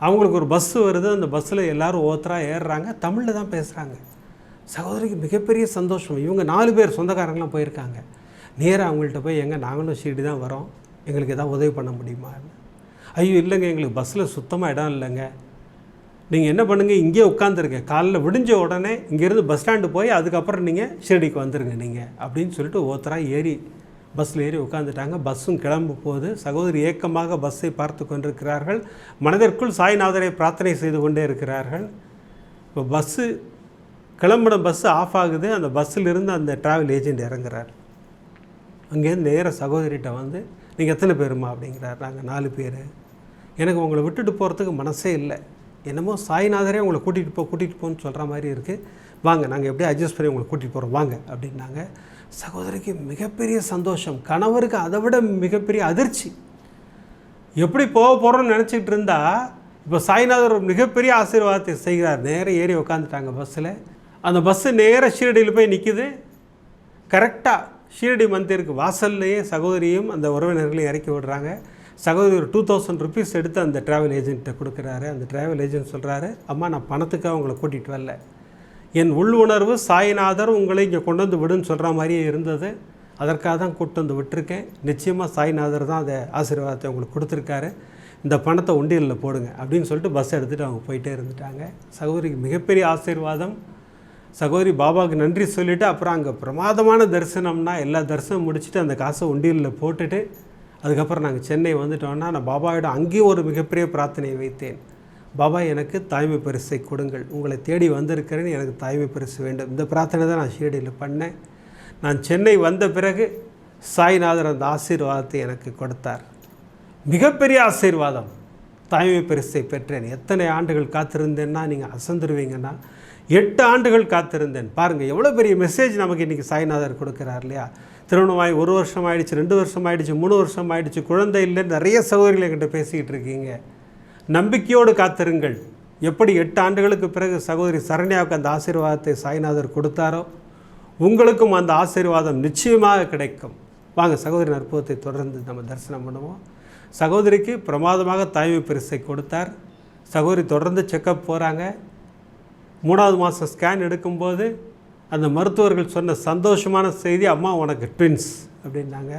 அவங்களுக்கு ஒரு பஸ்ஸு வருது அந்த பஸ்ஸில் எல்லோரும் ஒவ்வொருத்தரா ஏறுறாங்க தமிழில் தான் பேசுகிறாங்க சகோதரிக்கு மிகப்பெரிய சந்தோஷம். இவங்க நாலு பேர் சொந்தக்காரங்களாம் போயிருக்காங்க. நேராக அவங்கள்ட்ட போய் எங்கே நாங்களும் ஷீடி தான் வரோம். எங்களுக்கு எதாவது உதவி பண்ண முடியுமா? ஐயோ இல்லைங்க. எங்களுக்கு பஸ்ஸில் சுத்தமாக இடம் இல்லைங்க. நீங்கள் என்ன பண்ணுங்கள் இங்கேயே உட்காந்துருங்க காலைல விடிஞ்ச உடனே இங்கேருந்து பஸ் ஸ்டாண்டு போய் அதுக்கப்புறம் நீங்கள் ஷிரடிக்கு வந்துடுங்க நீங்கள் அப்படின்னு சொல்லிட்டு ஒருத்தராக ஏறி பஸ்ஸில் ஏறி உட்காந்துட்டாங்க பஸ்ஸும் கிளம்ப போது சகோதரி ஏக்கமாக பஸ்ஸை பார்த்து கொண்டிருக்கிறார்கள். மனதிற்குள் சாய்நாதரை பிரார்த்தனை செய்து கொண்டே இருக்கிறார்கள். இப்போ பஸ்ஸு கிளம்பின பஸ்ஸு ஆஃப் ஆகுது. அந்த பஸ்ஸிலிருந்து அந்த ட்ராவல் ஏஜென்ட் இறங்குறார். அங்கேருந்து நேர சகோதரிகிட்ட வந்து நீங்கள் எத்தனை பேருமா அப்படிங்கிறார். நாங்கள் நாலு பேர். எனக்கு உங்களை விட்டுட்டு போகிறதுக்கு மனசே இல்லை. என்னமோ சாய்நாதரே உங்களை கூட்டிகிட்டு போ கூட்டிகிட்டு போன்னு சொல்கிற மாதிரி இருக்குது வாங்க நாங்கள் எப்படியும் அட்ஜஸ்ட் பண்ணி உங்களை கூட்டிகிட்டு போகிறோம் வாங்க அப்படின்னாங்க. சகோதரிக்கு மிகப்பெரிய சந்தோஷம். கணவருக்கு அதை விட மிகப்பெரிய அதிர்ச்சி. எப்படி போக போகிறோம்னு நினச்சிக்கிட்டு இருந்தா இப்போ சாய்நாதர் ஒரு மிகப்பெரிய ஆசீர்வாதத்தை செய்கிறார். நேராக ஏறி உட்காந்துட்டாங்க பஸ்ஸில். அந்த பஸ்ஸு நேராக ஷீரடியில் போய் நிற்கிது கரெக்டாக ஷீரடி மந்திருக்கு வாசல்லையே சகோதரியும் அந்த உறவினர்களையும் இறக்கி விடுறாங்க. சகோதரி ஒரு டூ தௌசண்ட் ருபீஸ் எடுத்து அந்த ட்ராவல் ஏஜென்ட்டை கொடுக்குறாரு. அந்த ட்ராவல் ஏஜென்ட் சொல்கிறாரு அம்மா நான் பணத்துக்காக உங்களை கூட்டிகிட்டு வரல. என் உள் உணர்வு சாய்நாதர் உங்களை இங்கே கொண்டு வந்து விடுன்னு சொல்கிற மாதிரியே இருந்தது. அதற்காக தான் கூட்டு வந்து விட்டுருக்கேன். நிச்சயமாக சாய்நாதர் தான் அதை ஆசீர்வாதத்தை உங்களுக்கு கொடுத்துருக்காரு. இந்த பணத்தை உண்டியலில் போடுங்க அப்படின்னு சொல்லிட்டு பஸ் எடுத்துகிட்டு அவங்க போயிட்டே இருந்துட்டாங்க. சகோதரிக்கு மிகப்பெரிய ஆசீர்வாதம். சகோதரி பாபாவுக்கு நன்றி சொல்லிவிட்டு அப்புறம் அங்கே பிரமாதமான தரிசனம்னா எல்லா தரிசனம் முடிச்சுட்டு அந்த காசை உண்டியலில் போட்டுட்டு அதுக்கப்புறம் நாங்கள் சென்னை வந்துட்டோன்னா நான் பாபாவிடம் அங்கேயும் ஒரு மிகப்பெரிய பிரார்த்தனையை வைத்தேன். பாபா எனக்கு தாய்மை பரிசை கொடுங்கள். உங்களை தேடி வந்திருக்கிறேன் எனக்கு தாய்மை பரிசு வேண்டும். இந்த பிரார்த்தனை தான் நான் ஷீரடியில் பண்ணேன். நான் சென்னை வந்த பிறகு சாய்நாதர் அந்த ஆசீர்வாதத்தை எனக்கு கொடுத்தார். மிகப்பெரிய ஆசீர்வாதம். தாய்மை பரிசை பெற்றேன். எத்தனை ஆண்டுகள் காத்திருந்தேன்னா நீங்கள் அசந்துருவீங்கன்னா எட்டு ஆண்டுகள் காத்திருந்தேன். பாருங்கள் எவ்வளோ பெரிய மெசேஜ் நமக்கு இன்றைக்கி சாய்நாதர் கொடுக்குறார் இல்லையா? திருமணமாகி ஒரு வருஷம் ஆயிடுச்சு ரெண்டு வருஷம் ஆயிடுச்சு மூணு வருஷம் ஆயிடுச்சு குழந்தை இல்லைன்னு நிறைய சகோதரிகள் என்கிட்ட பேசிக்கிட்டு இருக்கீங்க. நம்பிக்கையோடு காத்திருங்கள். எப்படி எட்டு ஆண்டுகளுக்கு பிறகு சகோதரி சரண்யாவுக்கு அந்த ஆசீர்வாதத்தை சாய்நாதர் கொடுத்தாரோ உங்களுக்கும் அந்த ஆசீர்வாதம் நிச்சயமாக கிடைக்கும். வாங்க சகோதரி அற்புதத்தை தொடர்ந்து நம்ம தரிசனம் பண்ணுவோம். சகோதரிக்கு பிரமாதமாக தாய்மை பரிசை கொடுத்தார். சகோதரி தொடர்ந்து செக்கப் போகிறாங்க மூணாவது மாதம் ஸ்கேன் எடுக்கும்போது அந்த மருத்துவர்கள் சொன்ன சந்தோஷமான செய்தி அம்மா உனக்கு ட்வின்ஸ் அப்படின்னாங்க.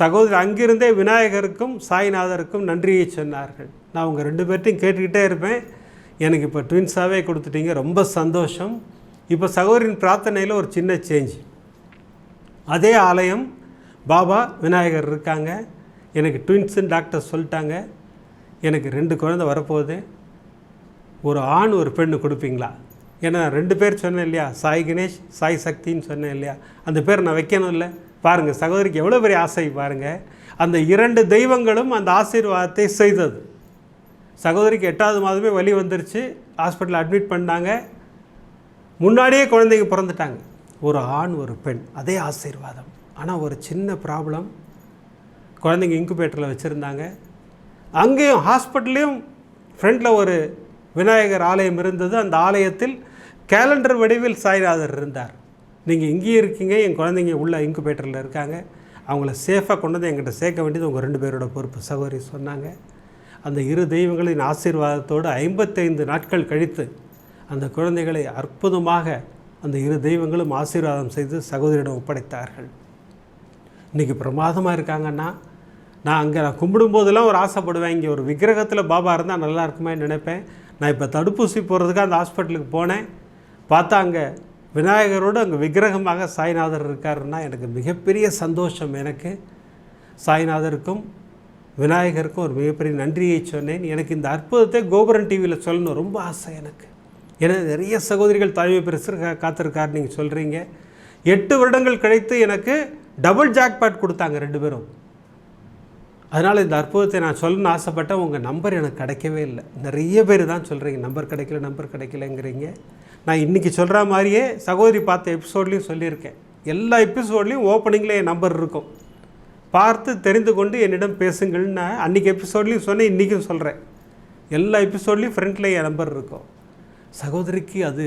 சகோதரி அங்கிருந்தே விநாயகருக்கும் சாய்நாதருக்கும் நன்றியை சொன்னார்கள். நான் உங்கள் ரெண்டு பேர்ட்டையும் கேட்டுக்கிட்டே இருப்பேன். எனக்கு இப்போ ட்வின்ஸாகவே கொடுத்துட்டீங்க. ரொம்ப சந்தோஷம். இப்போ சகோதரின் பிரார்த்தனையில் ஒரு சின்ன சேஞ்ச் அதே ஆலயம் பாபா விநாயகர் இருக்காங்க. எனக்கு ட்வின்ஸுன்னு டாக்டர் சொல்லிட்டாங்க. எனக்கு ரெண்டு குழந்தை வரப்போகுது. ஒரு ஆண் ஒரு பெண்ணு கொடுப்பீங்களா? ஏன்னா ரெண்டு பேர் சொன்னேன் இல்லையா? சாய் கணேஷ் சாய் சக்தின்னு சொன்னேன் இல்லையா? அந்த பேர் நான் வைக்கணும் இல்லை பாருங்கள் சகோதரிக்கு எவ்வளோ பெரிய ஆசை பாருங்கள் அந்த இரண்டு தெய்வங்களும் அந்த ஆசீர்வாதத்தை செய்தது. சகோதரிக்கு எட்டாவது மாதமே வலி வந்துருச்சு. ஹாஸ்பிட்டலில் அட்மிட் பண்ணாங்க. முன்னாடியே குழந்தைங்க பிறந்துட்டாங்க. ஒரு ஆண் ஒரு பெண் அதே ஆசீர்வாதம். ஆனால் ஒரு சின்ன ப்ராப்ளம் குழந்தைங்க இன்குபேட்டரில் வச்சுருந்தாங்க. அங்கேயும் ஹாஸ்பிட்டல்லையும் ஃப்ரண்ட்டில் ஒரு விநாயகர் ஆலயம் இருந்தது. அந்த ஆலயத்தில் கேலண்டர் வடிவில் சாய்நாதர் இருந்தார். நீங்கள் இங்கேயும் இருக்கீங்க. என் குழந்தைங்க உள்ள இன்குபேட்டரில் இருக்காங்க. அவங்கள சேஃபாக கொண்டு வந்து எங்கிட்ட சேர்க்க வேண்டியது உங்கள் ரெண்டு பேரோட பொறுப்பு சகோதரி சொன்னாங்க. அந்த இரு தெய்வங்களின் ஆசீர்வாதத்தோடு ஐம்பத்தைந்து நாட்கள் கழித்து அந்த குழந்தைகளை அற்புதமாக அந்த இரு தெய்வங்களும் ஆசீர்வாதம் செய்து சகோதரியிடம் ஒப்படைத்தார்கள். இன்றைக்கி பிரமாதமாக இருக்காங்கன்னா நான் அங்கே நான் கும்பிடும்போதெல்லாம் ஒரு ஆசைப்படுவேன். இங்கே ஒரு விக்கிரகத்தில் பாபா இருந்தால் நல்லா இருக்குமே நினைப்பேன். நான் இப்போ தடுப்பூசி போகிறதுக்கு அந்த ஹாஸ்பிட்டலுக்கு போனேன். பார்த்தா அங்கே விநாயகரோடு அங்கே விக்கிரகமாக சாய்நாதர் இருக்காருன்னா எனக்கு மிகப்பெரிய சந்தோஷம் எனக்கு. சாய்நாதருக்கும் விநாயகருக்கும் ஒரு மிகப்பெரிய நன்றியை சொன்னேன். எனக்கு இந்த அற்புதத்தை கோபுரன் டிவியில் சொல்லணும். ரொம்ப ஆசை எனக்கு. ஏன்னா நிறைய சகோதரிகள் தாய்மை பெருசு காத்திருக்காரு நீங்கள் சொல்கிறீங்க எட்டு வருடங்கள் கழித்து எனக்கு டபுள் ஜாக்பாட் கொடுத்தாங்க ரெண்டு பேரும். அதனால் இந்த அற்புதத்தை நான் சொல்லணும்னு ஆசைப்பட்டேன் உங்கள் நம்பர் எனக்கு கிடைக்கவே இல்லை. நிறைய பேர் தான் சொல்கிறீங்க நம்பர் கிடைக்கல நம்பர் கிடைக்கலங்கிறீங்க. நான் இன்றைக்கி சொல்கிற மாதிரியே சகோதரி பார்த்த எபிசோட்லேயும் சொல்லியிருக்கேன். எல்லா எபிசோட்லேயும் ஓப்பனிங்கில் என் நம்பர் இருக்கும். பார்த்து தெரிந்து கொண்டு என்னிடம் பேசுங்கள்னு நான் அன்றைக்கி எபிசோட்லேயும் சொன்னேன் இன்றைக்கும் சொல்கிறேன் எல்லா எபிசோட்லேயும் ஃப்ரண்ட்டில் என் நம்பர் இருக்கும். சகோதரிக்கு அது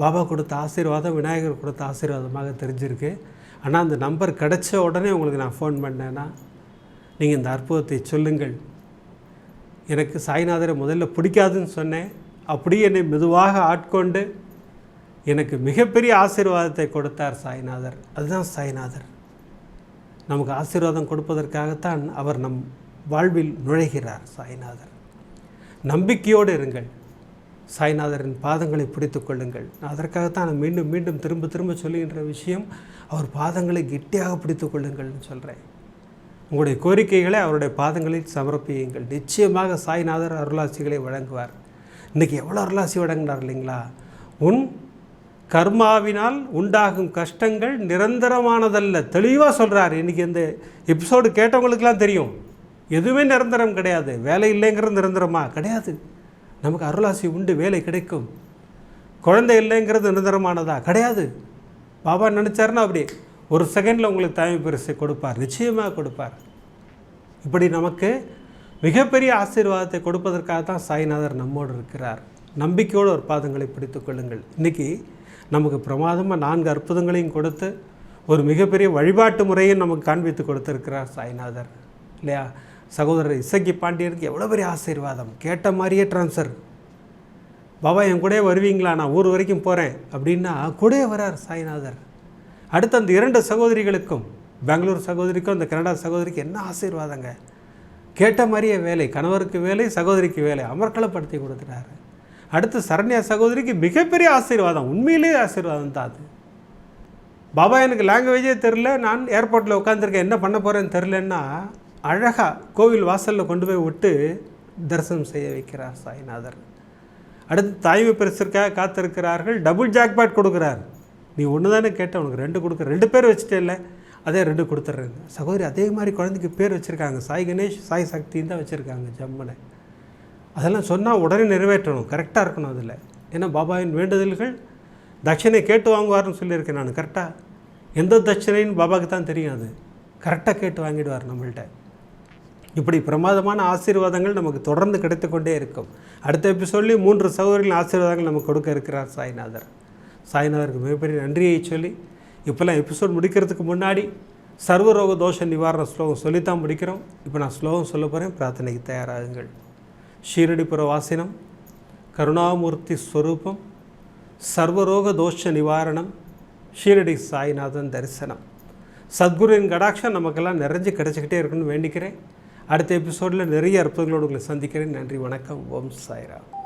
பாபா கொடுத்த ஆசீர்வாதம் விநாயகர் கொடுத்த ஆசீர்வாதமாக தெரிஞ்சிருக்கு. ஆனால் அந்த நம்பர் கிடைச்ச உடனே உங்களுக்கு நான் ஃபோன் பண்ணேன்னா நீங்கள் இந்த அற்புதத்தை சொல்லுங்கள். எனக்கு சாய்நாதரை முதல்ல பிடிக்காதுன்னு சொன்னேன். அப்படியே என்னை மெதுவாக ஆட்கொண்டு எனக்கு மிகப்பெரிய ஆசீர்வாதத்தை கொடுத்தார் சாய்நாதர். அதுதான் சாய்நாதர். நமக்கு ஆசீர்வாதம் கொடுப்பதற்காகத்தான் அவர் நம் வாழ்வில் நுழைகிறார் சாய்நாதர். நம்பிக்கையோடு இருங்கள். சாய்நாதரின் பாதங்களை பிடித்து கொள்ளுங்கள். அதற்காகத்தான் நான் மீண்டும் மீண்டும் திரும்ப திரும்ப சொல்லுகின்ற விஷயம் அவர் பாதங்களை கெட்டியாக பிடித்து கொள்ளுங்கள்னு சொல்கிறேன் உங்களுடைய கோரிக்கைகளை அவருடைய பாதங்களில் சமர்ப்பியுங்கள். நிச்சயமாக சாய்நாதர் அருளாசிகளை வழங்குவார். இன்றைக்கி எவ்வளோ அருளாசி வழங்கினார் இல்லைங்களா? உன் கர்மாவினால் உண்டாகும் கஷ்டங்கள் நிரந்தரமானதல்ல. தெளிவாக சொல்கிறார் இன்றைக்கி இந்த எபிசோடு கேட்டவங்களுக்கெல்லாம் தெரியும். எதுவுமே நிரந்தரம் கிடையாது. வேலை இல்லைங்கிறது நிரந்தரமா? கிடையாது. நமக்கு அருளாசி உண்டு. வேலை கிடைக்கும். குழந்தை இல்லைங்கிறது நிரந்தரமானதா? கிடையாது. பாபா நினச்சாருன்னா அப்படி. ஒரு செகண்டில் உங்களுக்கு தாய்மை பரிசை கொடுப்பார். நிச்சயமாக கொடுப்பார். இப்படி நமக்கு மிகப்பெரிய ஆசீர்வாதத்தை கொடுப்பதற்காக தான் சாய்நாதர் நம்மோடு இருக்கிறார். நம்பிக்கையோடு ஒரு பாதங்களை பிடித்து கொள்ளுங்கள். இன்றைக்கி நமக்கு பிரமாதமாக நான்கு அற்புதங்களையும் கொடுத்து ஒரு மிகப்பெரிய வழிபாட்டு முறையும் நமக்கு காண்பித்து கொடுத்துருக்கிறார் சாய்நாதர். இல்லையா? சகோதரர் இசக்கி பாண்டியருக்கு எவ்வளோ பெரிய ஆசீர்வாதம். கேட்ட மாதிரியே ட்ரான்ஸ்ஃபர் பாபா என் கூட வருவீங்களா? நான் ஊர் வரைக்கும் போகிறேன் அப்படின்னா கூடயே வரார் சாய்நாதர். அடுத்து அந்த இரண்டு சகோதரிகளுக்கும் பெங்களூர் சகோதரிக்கும் அந்த கனடா சகோதரிக்கும் என்ன ஆசீர்வாதங்க? கேட்ட மாதிரியே வேலை. கணவருக்கு வேலை சகோதரிக்கு வேலை. அமர்க்களப்படுத்தி கொடுத்துட்டாரு அடுத்து சரண்யா சகோதரிக்கு மிகப்பெரிய ஆசீர்வாதம். உண்மையிலேயே ஆசீர்வாதம் தான் அது. பாபா எனக்கு லாங்குவேஜே தெரில நான் ஏர்போர்ட்டில் உட்காந்துருக்கேன் என்ன பண்ண போகிறேன்னு தெரிலன்னா அழகாக கோவில் வாசலில் கொண்டு போய் விட்டு தரிசனம் செய்ய வைக்கிறார் சாய்நாதர். அடுத்து தாய்வு பரிசிற்காக காத்திருக்கிறார்கள். டபுள் ஜாக்பாட் கொடுக்குறார். நீ ஒன்று தானே கேட்ட? உனக்கு ரெண்டு கொடுக்குற ரெண்டு பேர் வச்சுட்டே இல்லை அதே ரெண்டு கொடுத்துட்றேங்க சகோதரி அதே மாதிரி குழந்தைக்கு பேர் வச்சுருக்காங்க. சாய் கணேஷ் சாய் சக்தின்னு தான் வச்சுருக்காங்க ஜம்மனை அதெல்லாம் சொன்னால் உடனே நிறைவேற்றணும். கரெக்டாக இருக்கணும் அதில். ஏன்னா பாபாவின் வேண்டுதல்கள் தட்சணை கேட்டு வாங்குவார்னு சொல்லியிருக்கேன் நான் கரெக்டாக எந்த தட்சணைன்னு பாபாவுக்கு தான் தெரியும் அது. கரெக்டாக கேட்டு வாங்கிடுவார் நம்மள்கிட்ட இப்படி பிரமாதமான ஆசீர்வாதங்கள் நமக்கு தொடர்ந்து கிடைத்து கொண்டே இருக்கும். அடுத்த எபிசோட்லேயும் மூன்று சகோதரிகளின் ஆசீர்வாதங்கள் நமக்கு கொடுக்க இருக்கிறார் சாய்நாதர். சாய்நாதருக்கு மிகப்பெரிய நன்றியை சொல்லி இப்போல்லாம் எபிசோட் முடிக்கிறதுக்கு முன்னாடி சர்வரோக தோஷ நிவாரண ஸ்லோகம் சொல்லித்தான் முடிக்கிறோம். இப்போ நான் ஸ்லோகம் சொல்ல போகிறேன் பிரார்த்தனைக்கு தயாராகுங்கள். ஷீரடி புறவாசினம் கருணாமூர்த்தி ஸ்வரூபம் சர்வரோக தோஷ நிவாரணம் ஷீரடி சாய்நாதன் தரிசனம். சத்குருவின் கடாட்சம் நமக்கெல்லாம் நிறைஞ்சு கிடச்சிக்கிட்டே இருக்குன்னு வேண்டிக்கிறேன். அடுத்த எபிசோடில் நிறைய அற்புதங்களோடு உங்களை சந்திக்கிறேன். நன்றி வணக்கம். ஓம் சாய்ராம்.